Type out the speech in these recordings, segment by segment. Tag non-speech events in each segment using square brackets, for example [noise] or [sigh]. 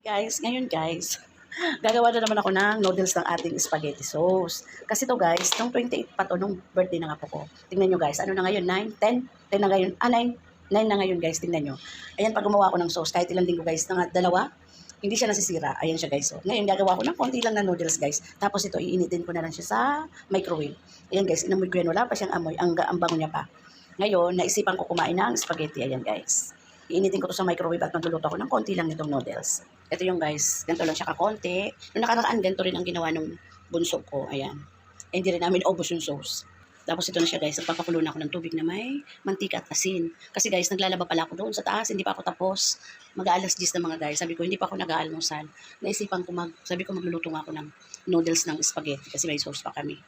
Guys, ngayon guys, [laughs] gagawa na naman ako ng noodles ng ating spaghetti sauce. Kasi to guys, nung 28 pa to, nung birthday ng apo ko. Tingnan nyo guys, ano na ngayon? 9, 10? 10 na ngayon. Ah, 9. 9 na ngayon guys, tingnan nyo. Ayan, pag gumawa ako ng sauce, kahit ilang linggo guys, ng dalawa, hindi siya nasisira. Ayan siya guys. So, ngayon, gagawa ko ng konti lang na noodles guys. Tapos ito, iinitin ko na lang siya sa microwave. Ayan guys, inamoy ko. Wala pa siyang amoy. Ang, ang bango niya pa. Ngayon, naisipan ko kumain ng spaghetti. Ayan guys. Iinitin ko to sa microwave at magluluto ako ng konti lang nitong noodles. Ito yung guys, ganito lang siya kakonti. Nung nakaraan, ganito rin ang ginawa nung bunso ko. Ayan. Eh, hindi rin namin obos yung sauce. Tapos ito na siya guys, nagpapakulo na ako ng tubig na may mantika at asin. Kasi guys, naglalaba pala ako doon sa taas, hindi pa ako tapos. Mag-aalas 10 na mga guys. Sabi ko, hindi pa ako nag-aalmusal. Naisipan ko mag, sabi ko magluluto nga ako ng noodles ng spaghetti kasi may sauce pa kami.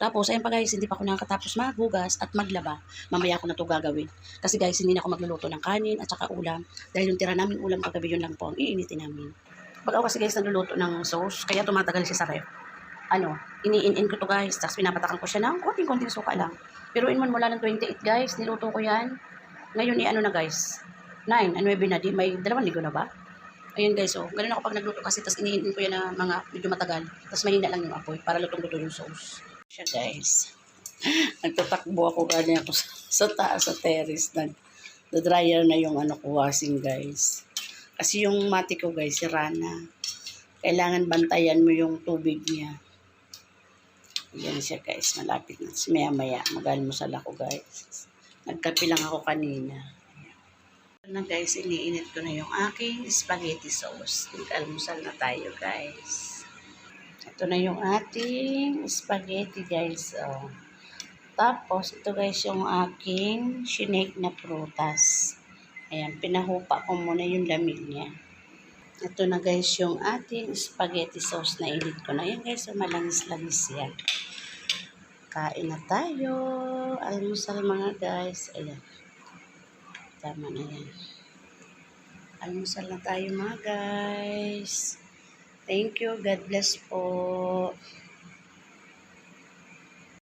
Tapos, ayun pa guys, hindi pa ako nakakatapos maghugas at maglaba. Mamaya ako na to gagawin. Kasi guys, hindi na ako magluluto ng kanin at saka ulam. Dahil yung tira namin ulam kagabi yun lang po ang iinitin namin. Pag ako kasi guys nagluluto ng sauce, kaya tumatagal siya sa ref. Ano, iniin-in ko to guys, tapos pinapatakan ko siya ng konting-konting suka lang. Pero in man mula ng 28 guys, niluto ko yan. Ngayon, i-ano na guys, 9, ano na, di, may dalawang ligo na ba? Ayun guys, oh, ganun ako pag nagluto kasi, tapos iniin ko yan na mga medyo matagal. Tapos mahina lang yung apoy para lutong-luto yung sauce. Siya guys. Nagtatakbo ako gani ako sa, taas sa terrace. Nag, dryer na yung ano ko washing guys. Kasi yung mati ko guys, sira na. Kailangan bantayan mo yung tubig niya. Yan siya guys, malapit na. Maya maya, mag-almusal ako guys. Nagkape lang ako kanina. Ayan. na guys, iniinit ko na yung aking spaghetti sauce. Nag-almusal na tayo guys. Ito na yung ating spaghetti guys. Oh. Tapos, ito guys yung aking shinake na prutas. Ayan, pinahupa ko muna yung lamig niya. Ito na guys yung ating spaghetti sauce na edit ko na. Ayan guys, so malangis-langis yan. Kain na tayo. Almusal mga guys. Ayan. Tama na yan. Almusal na tayo mga guys. Thank you. God bless po.